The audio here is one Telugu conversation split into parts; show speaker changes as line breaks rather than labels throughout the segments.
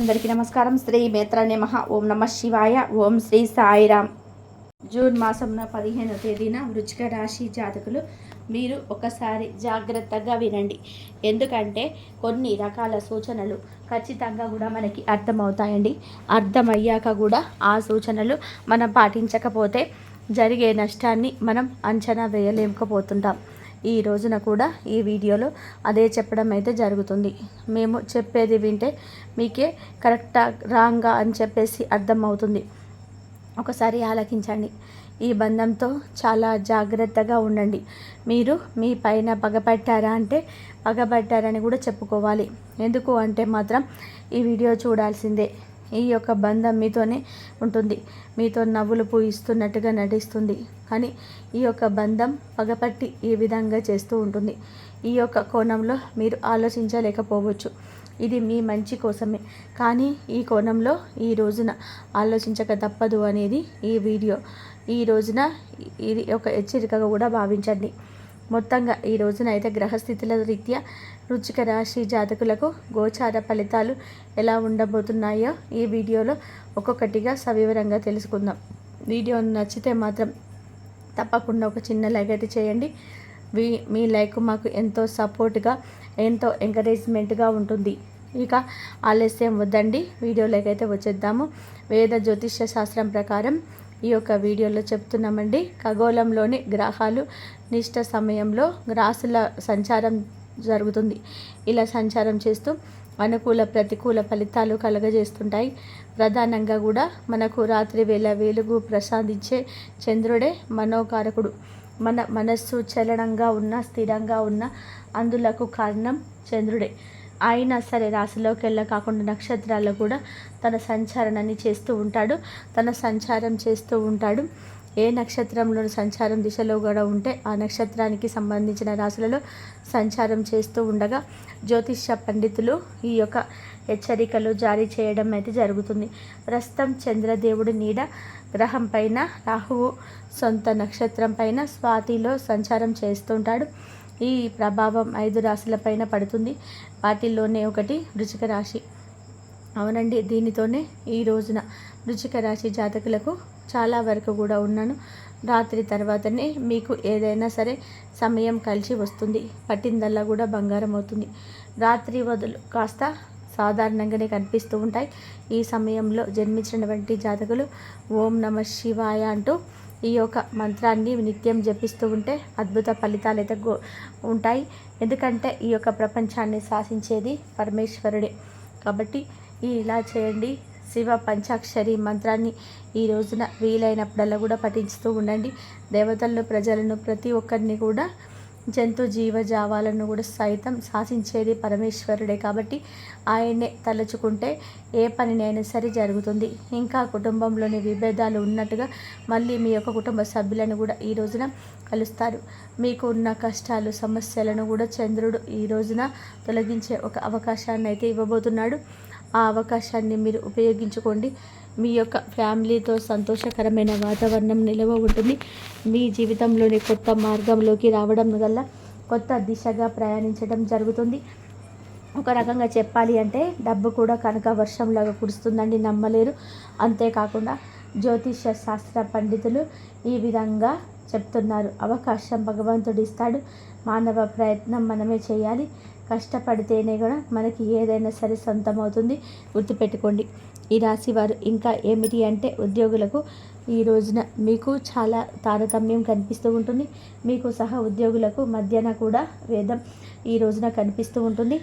అందరికీ నమస్కారం. శ్రీ మేత్ర మహా ఓం నమ శివాయ. ఓం శ్రీ సాయిరామ్. జూన్ మాసంలో పదిహేనవ తేదీన వృచ్చిక రాశి జాతకులు మీరు ఒకసారి జాగ్రత్తగా వినండి. ఎందుకంటే కొన్ని రకాల సూచనలు ఖచ్చితంగా కూడా మనకి అర్థమవుతాయండి. అర్థమయ్యాక కూడా ఆ సూచనలు మనం పాటించకపోతే జరిగే నష్టాన్ని మనం అంచనా వేయలేకపోతుంటాం. ఈ రోజున కూడా ఈ వీడియోలో అదే చెప్పడం అయితే జరుగుతుంది. మేము చెప్పేది వింటే మీకే కరెక్టా రాంగా అని చెప్పేసి అర్థమవుతుంది. ఒకసారి ఆలకించండి. ఈ బంధంతో చాలా జాగ్రత్తగా ఉండండి. మీరు మీ పైన పగపట్టారా అంటే పగబట్టారని కూడా చెప్పుకోవాలి. ఎందుకు అంటే మాత్రం ఈ వీడియో చూడాల్సిందే. ఈ యొక్క బంధం మీతోనే ఉంటుంది. మీతో నవ్వులు పూయిస్తున్నట్టుగా నటిస్తుంది. కానీ ఈ యొక్క బంధం పగపట్టి ఈ విధంగా చేస్తూ ఉంటుంది. ఈ యొక్క కోణంలో మీరు ఆలోచించలేకపోవచ్చు. ఇది మీ మంచి కోసమే. కానీ ఈ కోణంలో ఈ రోజున ఆలోచించక తప్పదు అనేది ఈ వీడియో. ఈ రోజున ఇది ఒక హెచ్చరికగా కూడా భావించండి. మొత్తంగా ఈ రోజునైతే గ్రహస్థితుల రీత్యా రుచిక రాశి జాతకులకు గోచార ఫలితాలు ఎలా ఉండబోతున్నాయో ఈ వీడియోలో ఒక్కొక్కటిగా సవివరంగా తెలుసుకుందాం. వీడియో నచ్చితే మాత్రం తప్పకుండా ఒక చిన్న లైక్ అయితే చేయండి. మీ మీ లైక్ మాకు ఎంతో సపోర్ట్గా ఎంతో ఎంకరేజ్మెంట్గా ఉంటుంది. ఇక ఆలస్యం వద్దండి. వీడియోలోకి అయితే వచ్చేద్దాము. వేద జ్యోతిష్య శాస్త్రం ప్రకారం ఈ యొక్క వీడియోలో చెప్తున్నామండి. ఖగోళంలోని గ్రహాలు నిష్ట సమయంలో గ్రాసుల సంచారం జరుగుతుంది. ఇలా సంచారం చేస్తూ అనుకూల ప్రతికూల ఫలితాలు కలగజేస్తుంటాయి. ప్రధానంగా కూడా మనకు రాత్రి వేళ వెలుగు ప్రసాదించే చంద్రుడే మనోకారకుడు. మన మనస్సు చలనంగా ఉన్న స్థిరంగా ఉన్న అందులకు కారణం చంద్రుడే. అయినా సరే రాశిలోకి వెళ్ళ కాకుండా నక్షత్రాల్లో కూడా తన సంచారణని చేస్తూ ఉంటాడు. తన సంచారం చేస్తూ ఉంటాడు. ఏ నక్షత్రంలో సంచారం దిశలో కూడా ఉంటే ఆ నక్షత్రానికి సంబంధించిన రాశులలో సంచారం చేస్తూ ఉండగా జ్యోతిష్య పండితులు ఈ యొక్క హెచ్చరికలు జారీ చేయడం అయితే జరుగుతుంది. ప్రస్తుతం చంద్రదేవుడి నీడ గ్రహం పైన రాహువు సొంత నక్షత్రం పైన స్వాతిలో సంచారం చేస్తుంటాడు ఈ ప్రభావం ఐదు రాశులపైన పడుతుంది. వాటిల్లోనే ఒకటి వృచిక రాశి. అవునండి దీనితోనే ఈ రోజున వృచిక రాశి జాతకులకు చాలా వరకు కూడా ఉన్నాను. రాత్రి తర్వాతనే మీకు ఏదైనా సరే సమయం కలిసి వస్తుంది. పట్టిందల్లా కూడా బంగారం అవుతుంది. రాత్రి వదులు కాస్త సాధారణంగానే కనిపిస్తూ ఉంటాయి. ఈ సమయంలో జన్మించినటువంటి జాతకులు ఓం నమ శివాయ అంటూ ఈ యొక్క మంత్రాన్ని నిత్యం జపిస్తూ ఉంటే అద్భుత ఫలితాలు అయితే ఉంటాయి. ఎందుకంటే ఈ యొక్క ప్రపంచాన్ని శాసించేది పరమేశ్వరుడే. కాబట్టి ఇలా చేయండి. శివ పంచాక్షరి మంత్రాన్ని ఈ రోజున వీలైనప్పుడల్లా కూడా పఠిస్తూ ఉండండి. దేవతలను ప్రజలను ప్రతి ఒక్కరిని కూడా జంతు జీవజావాలను కూడా సైతం శాసించేది పరమేశ్వరుడే కాబట్టి ఆయన్నే తలుచుకుంటే ఏ పనినైనా సరే జరుగుతుంది. ఇంకా కుటుంబంలోని విభేదాలు ఉన్నట్టుగా మళ్ళీ మీ యొక్క కుటుంబ సభ్యులను కూడా ఈ రోజున కలుస్తారు. మీకు ఉన్న కష్టాలు సమస్యలను కూడా చంద్రుడు ఈ రోజున తొలగించే ఒక అవకాశాన్ని అయితే ఇవ్వబోతున్నాడు. ఆ అవకాశాన్ని మీరు ఉపయోగించుకోండి. మీ యొక్క ఫ్యామిలీతో సంతోషకరమైన వాతావరణం నిలవ ఉంటుంది. మీ జీవితంలోని కొత్త మార్గంలోకి రావడం వల్ల కొత్త దిశగా ప్రయాణించడం జరుగుతుంది. ఒక రకంగా చెప్పాలి అంటే డబ్బు కూడా కనుక వర్షంలాగా కురుస్తుందండి నమ్మలేరు. అంతేకాకుండా జ్యోతిష శాస్త్ర పండితులు ఈ విధంగా చెప్తున్నారు. అవకాశం భగవంతుడు ఇస్తాడు. మానవ ప్రయత్నం మనమే చేయాలి. కష్టపడితేనే కూడా మనకి ఏదైనా సరే సొంతం అవుతుంది గుర్తుపెట్టుకోండి. ఈ రాశి వారు ఇంకా ఏమిటి అంటే ఉద్యోగులకు ఈ రోజున మీకు చాలా తారతమ్యం కనిపిస్తూ ఉంటుంది. మీకు సహా ఉద్యోగులకు మధ్యన కూడా వేదం ఈ రోజున కనిపిస్తూ ఉంటుంది.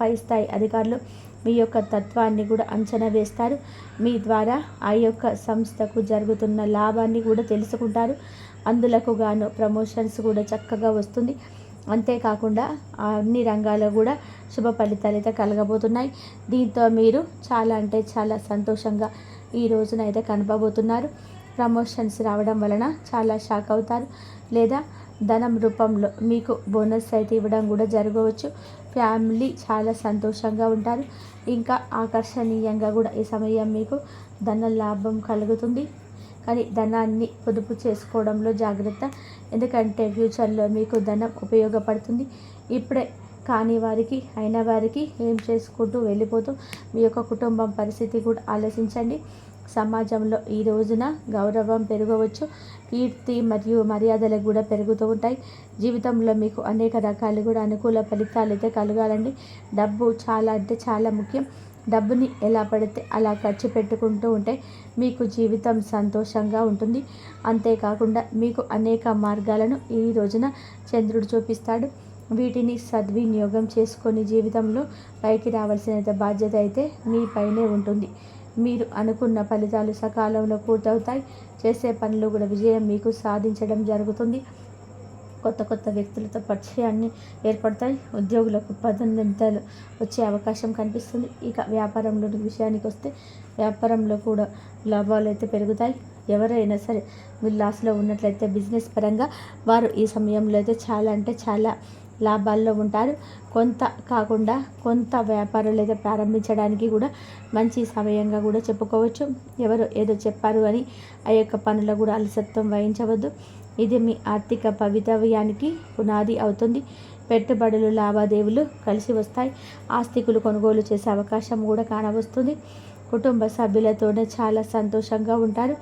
పై స్థాయి అధికారులు మీ యొక్క తత్వాన్ని కూడా అంచనా వేస్తారు. మీ ద్వారా ఆ యొక్క సంస్థకు జరుగుతున్న లాభాన్ని కూడా తెలుసుకుంటారు. అందులకు గాను ప్రమోషన్స్ కూడా చక్కగా వస్తుంది. అంతేకాకుండా అన్ని రంగాల్లో కూడా శుభ ఫలితాలు అయితే కలగబోతున్నాయి. దీంతో మీరు చాలా అంటే చాలా సంతోషంగా ఈ రోజునైతే కనపబోతున్నారు ప్రమోషన్స్ రావడం వలన చాలా షాక్ అవుతారు. లేదా ధనం రూపంలో మీకు బోనస్ అయితే ఇవ్వడం కూడా జరగవచ్చు. ఫ్యామిలీ చాలా సంతోషంగా ఉంటారు. ఇంకా ఆకర్షణీయంగా కూడా ఈ సమయం మీకు ధన లాభం కలుగుతుంది. కానీ ధనాన్ని పొదుపు చేసుకోవడంలో జాగ్రత్త. ఎందుకంటే ఫ్యూచర్లో మీకు ధనం ఉపయోగపడుతుంది. ఇప్పుడే కాని వారికి అయిన వారికి ఏం చేసుకుంటూ వెళ్ళిపోతూ మీ యొక్క కుటుంబం పరిస్థితి కూడా ఆలోచించండి. సమాజంలో ఈ రోజున గౌరవం పెరగవచ్చు కీర్తి మరియు మర్యాదలు కూడా పెరుగుతూ ఉంటాయి. జీవితంలో మీకు అనేక రకాలు కూడా అనుకూల ఫలితాలు అయితే కలగాలండి. డబ్బు చాలా అంటే చాలా ముఖ్యం. డబ్బుని ఎలా పడితే అలా ఖర్చు పెట్టుకుంటూ ఉంటే మీకు జీవితం సంతోషంగా ఉంటుంది. అంతేకాకుండా మీకు అనేక మార్గాలను ఈ రోజున చంద్రుడు చూపిస్తాడు. వీటిని సద్వినియోగం చేసుకొని జీవితంలో పైకి రావాల్సిన బాధ్యత అయితే మీపైనే ఉంటుంది. మీరు అనుకున్న ఫలితాలు సకాలంలో పూర్తవుతాయి. చేసే పనులు కూడా విజయం మీకు సాధించడం జరుగుతుంది. కొత్త కొత్త వ్యక్తులతో పరిచయాన్ని ఏర్పడతాయి. ఉద్యోగులకు పదోన్నతాలు వచ్చే అవకాశం కనిపిస్తుంది. ఇక వ్యాపారంలో విషయానికి వస్తే వ్యాపారంలో కూడా లాభాలు అయితే పెరుగుతాయి. ఎవరైనా సరే మీరు లాస్లో ఉన్నట్లయితే బిజినెస్ పరంగా వారు ఈ సమయంలో అయితే చాలా అంటే చాలా లాభాల్లో ఉంటారు. కొంత కాకుండా కొంత వ్యాపారాలు అయితే ప్రారంభించడానికి కూడా మంచి సమయంగా కూడా చెప్పుకోవచ్చు. ఎవరు ఏదో చెప్పారు అని ఆ యొక్క పనులు కూడా అలసత్వం వహించవద్దు. ఇది మీ ఆర్థిక భవితవ్యానికి పునాది అవుతుంది. పెట్టుబడులు లావాదేవీలు కలిసి వస్తాయి. ఆస్తికులు కొనుగోలు చేసే అవకాశం కూడా కానవస్తుంది. కుటుంబ సభ్యులతోనే చాలా సంతోషంగా ఉంటారు.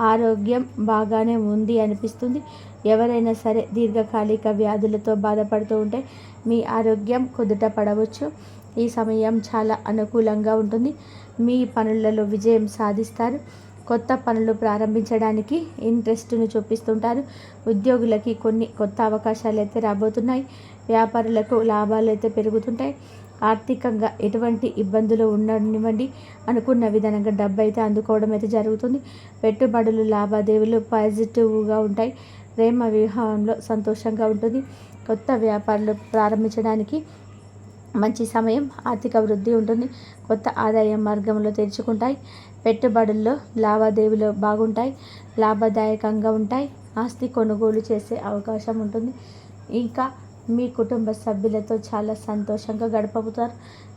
ఆరోగ్యం బాగానే ఉంది అనిపిస్తుంది. ఎవరైనా సరే దీర్ఘకాలిక వ్యాధులతో బాధపడుతూ ఉంటే మీ ఆరోగ్యం కుదుట పడవచ్చు. ఈ సమయం చాలా అనుకూలంగా ఉంటుంది. మీ పనులలో విజయం సాధిస్తారు. కొత్త పనులు ప్రారంభించడానికి ఇంట్రెస్ట్ను చూపిస్తుంటారు. ఉద్యోగులకి కొన్ని కొత్త అవకాశాలు అయితే రాబోతున్నాయి. వ్యాపారులకు లాభాలు అయితే పెరుగుతుంటాయి. ఆర్థికంగా ఎటువంటి ఇబ్బందులు ఉండనివ్వండి అనుకున్న విధంగా డబ్బు అయితే అందుకోవడం అయితే జరుగుతుంది. పెట్టుబడులు లావాదేవీలు పాజిటివ్గా ఉంటాయి. ప్రేమ వివాహంలో సంతోషంగా ఉంటుంది. కొత్త వ్యాపారాలు ప్రారంభించడానికి మంచి సమయం ఆర్థిక వృద్ధి ఉంటుంది. కొత్త ఆదాయ మార్గంలో తెరుచుకుంటాయి. పెట్టుబడుల్లో లావాదేవీలు బాగుంటాయి. లాభదాయకంగా ఉంటాయి. ఆస్తి కొనుగోలు చేసే అవకాశం ఉంటుంది. ఇంకా మీ కుటుంబ సభ్యులతో చాలా సంతోషంగా గడపబోతారు.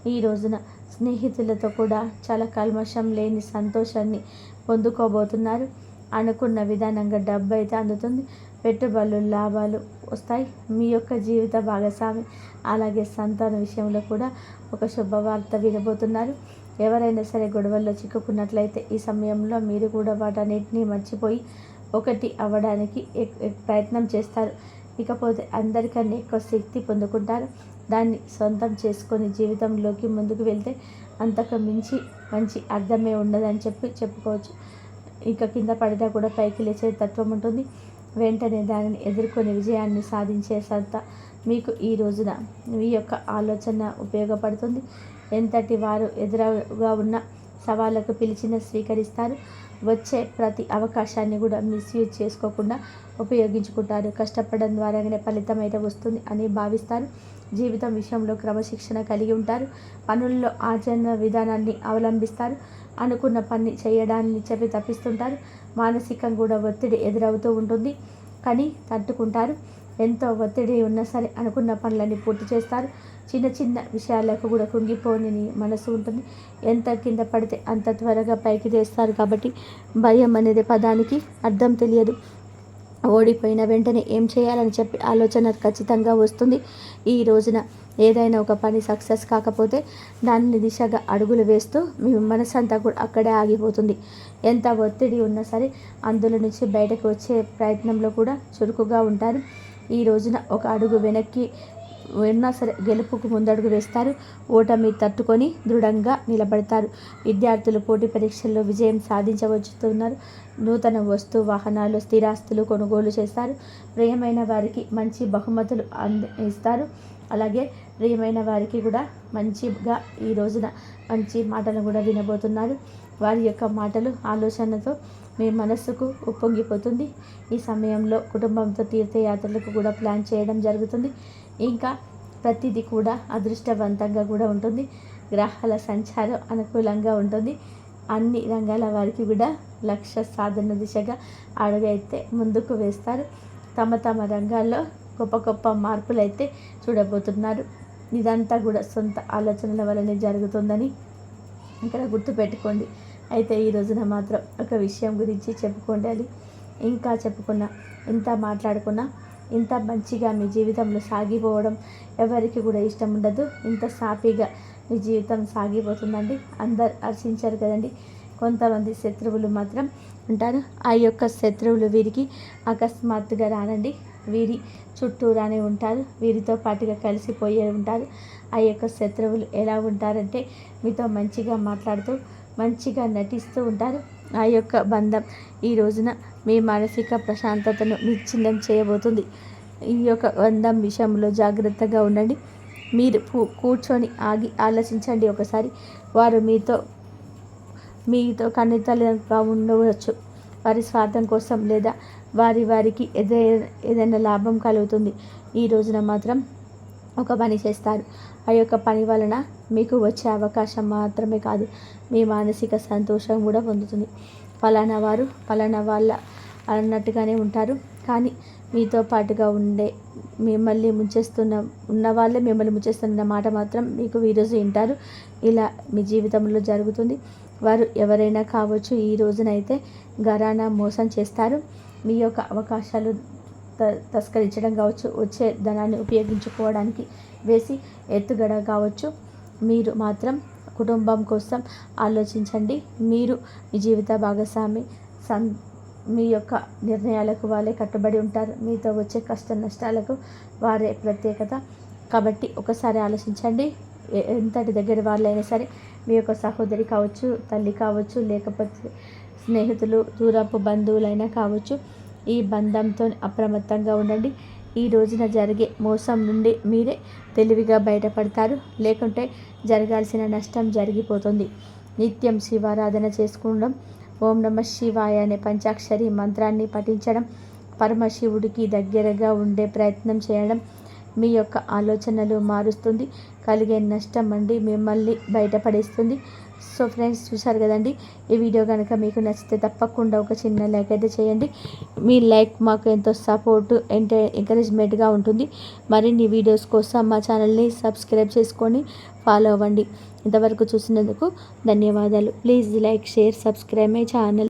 ఈ రోజున స్నేహితులతో కూడా చాలా కల్మషం లేని సంతోషాన్ని పొందుకోబోతున్నారు. అనుకున్న విధానంగా డబ్బు అయితే అందుతుంది. పెట్టుబడులు లాభాలు వస్తాయి. మీ యొక్క జీవిత భాగస్వామి అలాగే సంతాన విషయంలో కూడా ఒక శుభవార్త వినబోతున్నారు. ఎవరైనా సరే గొడవల్లో చిక్కుకున్నట్లయితే ఈ సమయంలో మీరు కూడా వాటన్నిటిని మర్చిపోయి ఒకటి అవ్వడానికి ప్రయత్నం చేస్తారు. ఇకపోతే అందరికన్నా ఎక్కువ శక్తి పొందుకుంటారు. దాన్ని సొంతం చేసుకొని జీవితంలోకి ముందుకు వెళ్తే అంతకు మించి మంచి అర్థమే ఉండదని చెప్పి చెప్పుకోవచ్చు. ఇక కింద పడినా కూడా పైకి లేచే తత్వం ఉంటుంది. వెంటనే దానిని ఎదుర్కొని విజయాన్ని సాధించే సత్తా మీకు ఈ రోజున మీ యొక్క ఆలోచన ఉపయోగపడుతుంది. ఎంతటి వారు ఎదురుగా ఉన్న సవాళ్ళకు పిలిచిన స్వీకరిస్తారు. వచ్చే ప్రతి అవకాశాన్ని కూడా మిస్యూజ్ చేసుకోకుండా ఉపయోగించుకుంటారు. కష్టపడడం ద్వారానే ఫలితం అయితే వస్తుంది అని భావిస్తారు. జీవితం విషయంలో క్రమశిక్షణ కలిగి ఉంటారు. పనుల్లో ఆచరణ విధానాన్ని అవలంబిస్తారు. అనుకున్న పని చేయడాన్ని చెప్పి తప్పిస్తుంటారు. మానసికంగా కూడా ఒత్తిడి ఎదురవుతూ ఉంటుంది. కానీ తట్టుకుంటారు. ఎంతో ఒత్తిడి ఉన్నా సరే అనుకున్న పనులన్నీ పూర్తి చేస్తారు. చిన్న చిన్న విషయాలకు కూడా కుంగిపోని మనసు ఉంటుంది. ఎంత కింద పడితే అంత త్వరగా పైకి తెస్తారు కాబట్టి భయం అనేది పదానికి అర్థం తెలియదు. ఓడిపోయిన వెంటనే ఏం చేయాలని చెప్పి ఆలోచన ఖచ్చితంగా వస్తుంది. ఈ రోజున ఏదైనా ఒక పని సక్సెస్ కాకపోతే దాన్ని దిశగా అడుగులు వేస్తూ మీ మనసంతా కూడా అక్కడే ఆగిపోతుంది. ఎంత ఒత్తిడి ఉన్నా సరే అందులో నుంచి బయటకు వచ్చే ప్రయత్నంలో కూడా చురుకుగా ఉంటారు. ఈ రోజున ఒక అడుగు వెనక్కి ఎన్నో సరే గెలుపుకు ముందడుగు వేస్తారు. ఓటమి తట్టుకొని దృఢంగా నిలబడతారు. విద్యార్థులు పోటీ పరీక్షల్లో విజయం సాధించవచ్చుతున్నారు. నూతన వస్తు వాహనాలు స్థిరాస్తులు కొనుగోలు చేస్తారు. ప్రియమైన వారికి మంచి బహుమతులు అందిస్తారు. అలాగే ప్రియమైన వారికి కూడా మంచిగా ఈ రోజున మంచి మాటలు కూడా వినబోతున్నారు. వారి యొక్క మాటలు ఆలోచనతో మీ మనస్సుకు ఉప్పొంగిపోతుంది. ఈ సమయంలో కుటుంబంతో తీర్థయాత్రలకు కూడా ప్లాన్ చేయడం జరుగుతుంది. ఇంకా ప్రతిదీ కూడా అదృష్టవంతంగా కూడా ఉంటుంది. గ్రహాల సంచారం అనుకూలంగా ఉంటుంది. అన్ని రంగాల వారికి కూడా లక్ష్య సాధన దిశగా అడుగైతే ముందుకు వేస్తారు. తమ తమ రంగాల్లో గొప్ప గొప్ప మార్పులు అయితే చూడబోతున్నారు. ఇదంతా కూడా సొంత ఆలోచనల వల్లనే జరుగుతుందని ఇక్కడ గుర్తుపెట్టుకోండి. అయితే ఈ రోజున మాత్రం ఒక విషయం గురించి చెప్పుకోండి ఇంకా చెప్పుకున్నా ఎంత మాట్లాడుకున్నా ఇంత మంచిగా మీ జీవితంలో సాగిపోవడం ఎవరికి కూడా ఇష్టం ఉండదు. ఇంత సాఫీగా మీ జీవితం సాగిపోతుందండి. అందరు హర్షించారు కదండి. కొంతమంది శత్రువులు మాత్రం ఉంటారు. ఆ యొక్క శత్రువులు వీరికి అకస్మాత్తుగా రానండి. వీరి చుట్టూరానే ఉంటారు. వీరితో పాటుగా కలిసిపోయే ఉంటారు. ఆ యొక్క శత్రువులు ఎలా ఉంటారంటే మీతో మంచిగా మాట్లాడుతూ మంచిగా నటిస్తూ ఉంటారు. ఆ యొక్క బంధం ఈ రోజున మీ మానసిక ప్రశాంతతను నిశ్చిన్నం చేయబోతుంది. ఈ యొక్క బంధం విషయంలో జాగ్రత్తగా ఉండండి. మీరు కూర్చొని ఆగి ఆలోచించండి ఒకసారి. వారు మీతో మీతో కన్నెతలుగా ఉండవచ్చు వారి స్వార్థం కోసం లేదా వారి వారికి ఏదైనా ఏదైనా లాభం కలుగుతుంది. ఈ రోజున మాత్రం ఒక పని చేస్తారు. ఆ యొక్క పని వలన మీకు వచ్చే అవకాశం మాత్రమే కాదు. మీ మానసిక సంతోషం కూడా పొందుతుంది. ఫలానా వారు ఫలానా వాళ్ళ అన్నట్టుగానే ఉంటారు. కానీ మీతో పాటుగా ఉండే మిమ్మల్ని ముంచేస్తున్న ఉన్న వాళ్ళే మిమ్మల్ని ముంచేస్తున్న మాట మాత్రం మీకు ఈరోజు వింటారు. ఇలా మీ జీవితంలో జరుగుతుంది. వారు ఎవరైనా కావచ్చు ఈ రోజునైతే గరానా మోసం చేస్తారు. మీ యొక్క అవకాశాలు త తస్కరించడం కావచ్చు వచ్చే ధనాన్ని ఉపయోగించుకోవడానికి వేసి ఎత్తుగడ కావచ్చు. మీరు మాత్రం కుటుంబం కోసం ఆలోచించండి. మీరు మీ జీవిత భాగస్వామి సం మీ యొక్క నిర్ణయాలకు వాళ్ళే కట్టుబడి ఉంటారు. మీతో వచ్చే కష్ట నష్టాలకు వారే ప్రత్యేకత. కాబట్టి ఒకసారి ఆలోచించండి. ఎంతటి దగ్గర వాళ్ళైనా సరే మీ యొక్క సహోదరి కావచ్చు తల్లి కావచ్చు లేకపోతే స్నేహితులు దూరపు బంధువులైనా కావచ్చు ఈ బంధంతో అప్రమత్తంగా ఉండండి. ఈ రోజున జరిగే మోసం నుండి మీరే తెలివిగా బయటపడతారు. లేకుంటే జరగాల్సిన నష్టం జరిగిపోతుంది. నిత్యం శివారాధన చేసుకోవడం ఓం నమ శివాయ అనే పంచాక్షరి మంత్రాన్ని పఠించడం పరమశివుడికి దగ్గరగా ఉండే ప్రయత్నం చేయడం మీ యొక్క ఆలోచనలు మారుస్తుంది. కలిగే నష్టం అండి మిమ్మల్ని బయటపడేస్తుంది. సో ఫ్రెండ్స్ చూసారు కదండి ఈ వీడియో కనుక మీకు నచ్చితే తప్పకుండా ఒక చిన్న లైక్ అయితే చేయండి. మీ లైక్ మాకు ఎంతో సపోర్ట్ ఎంటే ఎంకరేజ్మెంట్గా ఉంటుంది. మరిన్ని వీడియోస్ కోసం మా ఛానల్ని సబ్స్క్రైబ్ చేసుకొని ఫాలో అవ్వండి. ఇంతవరకు చూసినందుకు ధన్యవాదాలు. Please like share subscribe my channel.